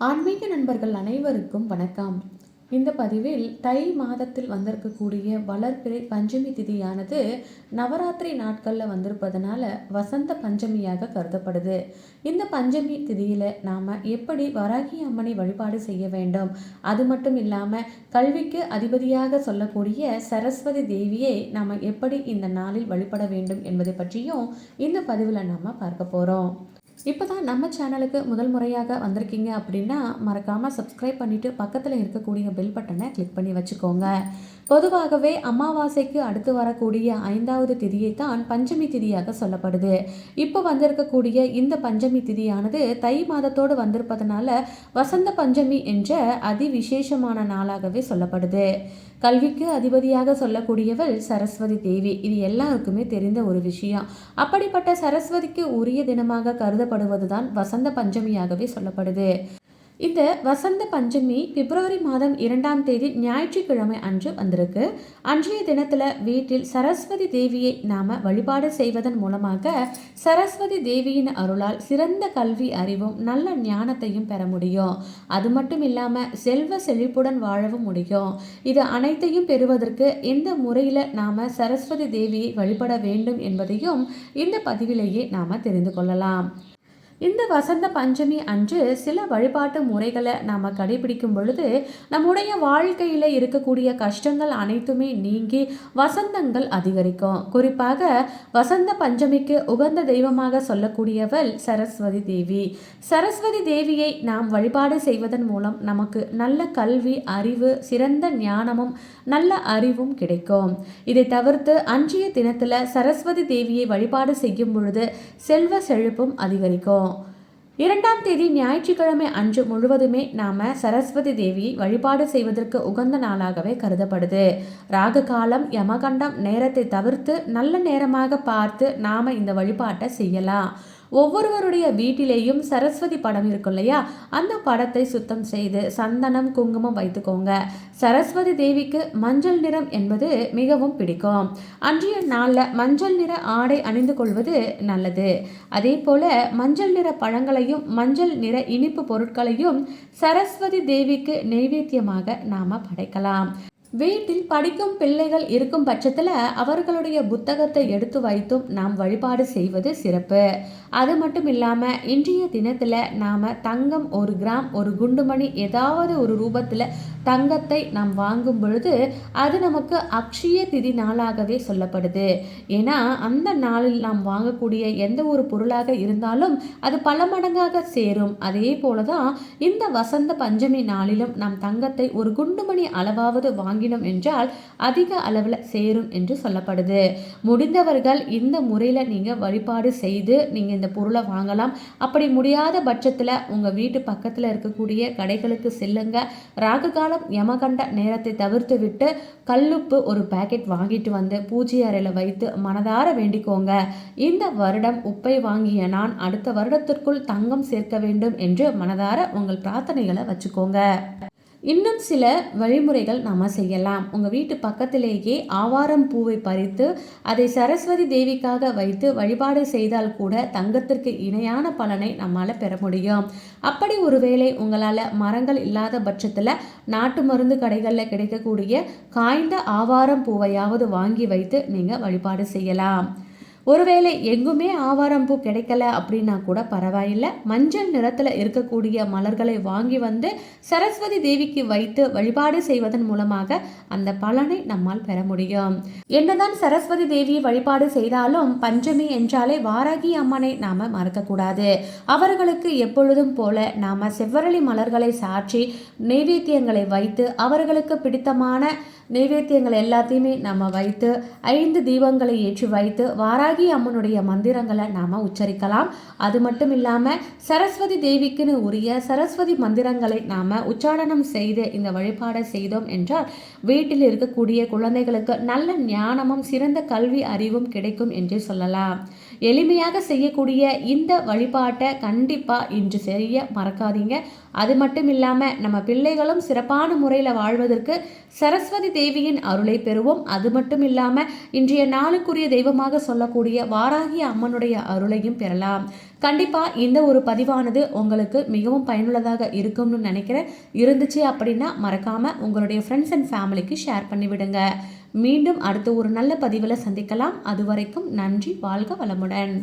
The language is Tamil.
ஆன்மீக நண்பர்கள் அனைவருக்கும் வணக்கம். இந்த பதிவில் தை மாதத்தில் வந்திருக்கக்கூடிய வளர்பிறை பஞ்சமி திதியானது நவராத்திரி நாட்களில் வந்திருப்பதனால வசந்த பஞ்சமியாக கருதப்படுது. இந்த பஞ்சமி திதியில் நாம் எப்படி வராகி அம்மனை வழிபாடு செய்ய வேண்டும்? அது மட்டும் இல்லாமல் கல்விக்கு அதிபதியாக சொல்லக்கூடிய சரஸ்வதி தேவியை நாம் எப்படி இந்த நாளில் வழிபட வேண்டும் என்பதை பற்றியும் இந்த பதிவில் நாம் பார்க்க போகிறோம் இப்போ தான் நம்ம சேனலுக்கு முதல் முறையாக வந்திருக்கீங்க அப்படின்னா மறக்காமல் சப்ஸ்கிரைப் பண்ணிவிட்டு பக்கத்தில் இருக்கக்கூடிய பெல் பட்டனை கிளிக் பண்ணி வச்சுக்கோங்க. பொதுவாகவே அமாவாசைக்கு அடுத்து வரக்கூடிய ஐந்தாவது திதியை தான் பஞ்சமி திதியாக சொல்லப்படுது. இப்போ வந்திருக்கக்கூடிய இந்த பஞ்சமி திதியானது தை மாதத்தோடு வந்திருப்பதனால வசந்த பஞ்சமி என்ற அதிவிசேஷமான நாளாகவே சொல்லப்படுது. கல்விக்கு அதிபதியாக சொல்லக்கூடியவள் சரஸ்வதி தேவி. இது எல்லாருக்குமே தெரிந்த ஒரு விஷயம். அப்படிப்பட்ட சரஸ்வதிக்கு உரிய தினமாக கொண்டாடப்படுவதுதான் வசந்த பஞ்சமியாகவே சொல்லப்படுது. இந்த வசந்த பஞ்சமி பிப்ரவரி மாதம் இரண்டாம் தேதி ஞாயிற்றுக்கிழமை அன்று வந்திருக்கு. அன்றைய தினத்தில் வீட்டில் சரஸ்வதி தேவியை நாம் வழிபாடு செய்வதன் மூலமாக சரஸ்வதி தேவியின் அருளால் சிறந்த கல்வி அறிவும் நல்ல ஞானத்தையும் பெற முடியும். அது மட்டும் இல்லாமல் செல்வ செழிப்புடன் வாழவும் முடியும். இது அனைத்தையும் பெறுவதற்கு எந்த முறையில் நாம் சரஸ்வதி தேவியை வழிபட வேண்டும் என்பதையும் இந்த பதிவிலேயே நாம் தெரிந்து கொள்ளலாம். இந்த வசந்த பஞ்சமி அன்று சில வழிபாட்டு முறைகளை நாம் கடைபிடிக்கும் பொழுது நம்முடைய வாழ்க்கையில் இருக்கக்கூடிய கஷ்டங்கள் அனைத்துமே நீங்கி வசந்தங்கள் அதிகரிக்கும். குறிப்பாக வசந்த பஞ்சமிக்கு உகந்த தெய்வமாக சொல்லக்கூடியவள் சரஸ்வதி தேவி. சரஸ்வதி தேவியை நாம் வழிபாடு செய்வதன் மூலம் நமக்கு நல்ல கல்வி அறிவு சிறந்த ஞானமும் நல்ல அறிவும் கிடைக்கும். இதை தவிர்த்து அன்றைய தினத்தில் சரஸ்வதி தேவியை வழிபாடு செய்யும் பொழுது செல்வ செழிப்பும் அதிகரிக்கும். இரண்டாம் தேதி ஞாயிற்றுக்கிழமை அன்று முழுவதுமே நாம சரஸ்வதி தேவியை வழிபாடு செய்வதற்கு உகந்த நாளாகவே கருதப்படுது. ராகு காலம் யமகண்டம் நேரத்தை தவிர்த்து நல்ல நேரமாக பார்த்து நாம இந்த வழிபாட்டை செய்யலாம். ஒவ்வொருவருடைய வீட்டிலேயும் சரஸ்வதி படம் இருக்கும் இல்லையா? அந்த படத்தை சுத்தம் செய்து சந்தனம் குங்குமம் வைத்துக்கோங்க. சரஸ்வதி தேவிக்கு மஞ்சள் நிறம் என்பது மிகவும் பிடிக்கும். அன்றைய நாளில் மஞ்சள் நிற ஆடை அணிந்து கொள்வது நல்லது. அதே போல மஞ்சள் நிற பழங்களையும் மஞ்சள் நிற இனிப்பு பொருட்களையும் சரஸ்வதி தேவிக்கு நெய்வேத்தியமாக நாம படைக்கலாம். வீட்டில் படிக்கும் பிள்ளைகள் இருக்கும் பட்சத்தில் அவர்களுடைய புத்தகத்தை எடுத்து வைத்தும் நாம் வழிபாடு செய்வது சிறப்பு. அது மட்டும் இல்லாமல் இன்றைய தினத்தில் நாம் தங்கம் ஒரு கிராம் ஒரு குண்டுமணி ஏதாவது ஒரு ரூபத்தில் தங்கத்தை நாம் வாங்கும் பொழுது அது நமக்கு அக்ஷய திதி நாளாகவே சொல்லப்படுது. ஏன்னா அந்த நாளில் நாம் வாங்கக்கூடிய எந்த ஒரு பொருளாக இருந்தாலும் அது பல மடங்காக சேரும். அதே போல தான் இந்த வசந்த பஞ்சமி நாளிலும் நாம் தங்கத்தை ஒரு குண்டுமணி அளவாவது வாங்கினோம் என்றால் அதிக அளவில் சேரும் என்று சொல்லப்படுது. முடிந்தவர்கள் இந்த முறையில் நீங்கள் வழிபாடு செய்து நீங்கள் இந்த பொருளை வாங்கலாம். அப்படி முடியாத பட்சத்தில் உங்கள் வீட்டு பக்கத்தில் இருக்கக்கூடிய கடைகளுக்கு செல்லுங்க. ராகு கால காலம் யமகண்ட நேரத்தை தவிர்த்து விட்டு கல்லுப்பு ஒரு பேக்கெட் வாங்கிட்டு வந்து பூஜை அறையில் வைத்து மனதார வேண்டிக்கோங்க. இந்த வருடம் உப்பை வாங்கிய நான் அடுத்த வருடத்திற்குள் தங்கம் சேர்க்க வேண்டும் என்று மனதார உங்கள் பிரார்த்தனைகளை வச்சுக்கோங்க. இன்னும் சில வழிமுறைகள் நாம் செய்யலாம். உங்கள் வீட்டு பக்கத்திலேயே ஆவாரம் பூவை பறித்து அதை சரஸ்வதி தேவிக்காக வைத்து வழிபாடு செய்தால் கூட தங்கத்திற்கு இணையான பலனை நம்மால் பெற முடியும். அப்படி ஒருவேளை உங்களால் மரங்கள் இல்லாத பட்சத்தில் நாட்டு மருந்து கடைகளில் கிடைக்கக்கூடிய காய்ந்த ஆவாரம் பூவையாவது வாங்கி வைத்து நீங்கள் வழிபாடு செய்யலாம். ஒருவேளை எங்குமே ஆவாரம் பூ கிடைக்கல அப்படின்னா கூட பரவாயில்லை. மஞ்சள் நிறத்தில் இருக்கக்கூடிய மலர்களை வாங்கி வந்து சரஸ்வதி தேவிக்கு வைத்து வழிபாடு செய்வதன் மூலமாக அந்த பலனை நம்மால் பெற முடியும். என்னதான் சரஸ்வதி தேவியை வழிபாடு செய்தாலும் பஞ்சமி என்றாலே வாராகி அம்மனை நாம மறக்கக்கூடாது. அவர்களுக்கு எப்பொழுதும் போல நாம செவ்வரளி மலர்களை சாற்றி நெய்வேத்தியங்களை வைத்து அவர்களுக்கு பிடித்தமான நைவேத்தியங்கள் எல்லாத்தையுமே நம்ம வைத்து ஐந்து தீபங்களை ஏற்றி வைத்து வாராகி அம்மனுடைய மந்திரங்களை நாம் உச்சரிக்கலாம். அது மட்டும் இல்லாமல் சரஸ்வதி தேவிக்குன்னு உரிய சரஸ்வதி மந்திரங்களை நாம் உச்சாரணம் செய்து இந்த வழிபாடை செய்தோம் என்றால் வீட்டில் இருக்கக்கூடிய குழந்தைகளுக்கு நல்ல ஞானமும் சிறந்த கல்வி அறிவும் கிடைக்கும் என்று சொல்லலாம். எளிமையாக செய்யக்கூடிய இந்த வழிபாட்டை கண்டிப்பாக இன்று செய்ய மறக்காதீங்க. அது மட்டும் இல்லாமல் நம்ம பிள்ளைகளும் சிறப்பான முறையில் வாழ்வதற்கு சரஸ்வதி தேவியின் அருளை பெறுவோம். அது மட்டும் இல்லாமல் இன்றைய நாளுக்குரிய தெய்வமாக சொல்லக்கூடிய வாராகி அம்மனுடைய அருளையும் பெறலாம். கண்டிப்பாக இந்த ஒரு பதிவானது உங்களுக்கு மிகவும் பயனுள்ளதாக இருக்கும்னு நினைக்கிறேன். இருந்துச்சு அப்படின்னா மறக்காமல் உங்களுடைய ஃப்ரெண்ட்ஸ் அண்ட் ஃபேமிலிக்கு ஷேர் பண்ணிவிடுங்க மீண்டும் அடுத்த ஒரு நல்ல பதிவில் சந்திக்கலாம். அது வரைக்கும் நன்றி வாழ்க வளமுடன்.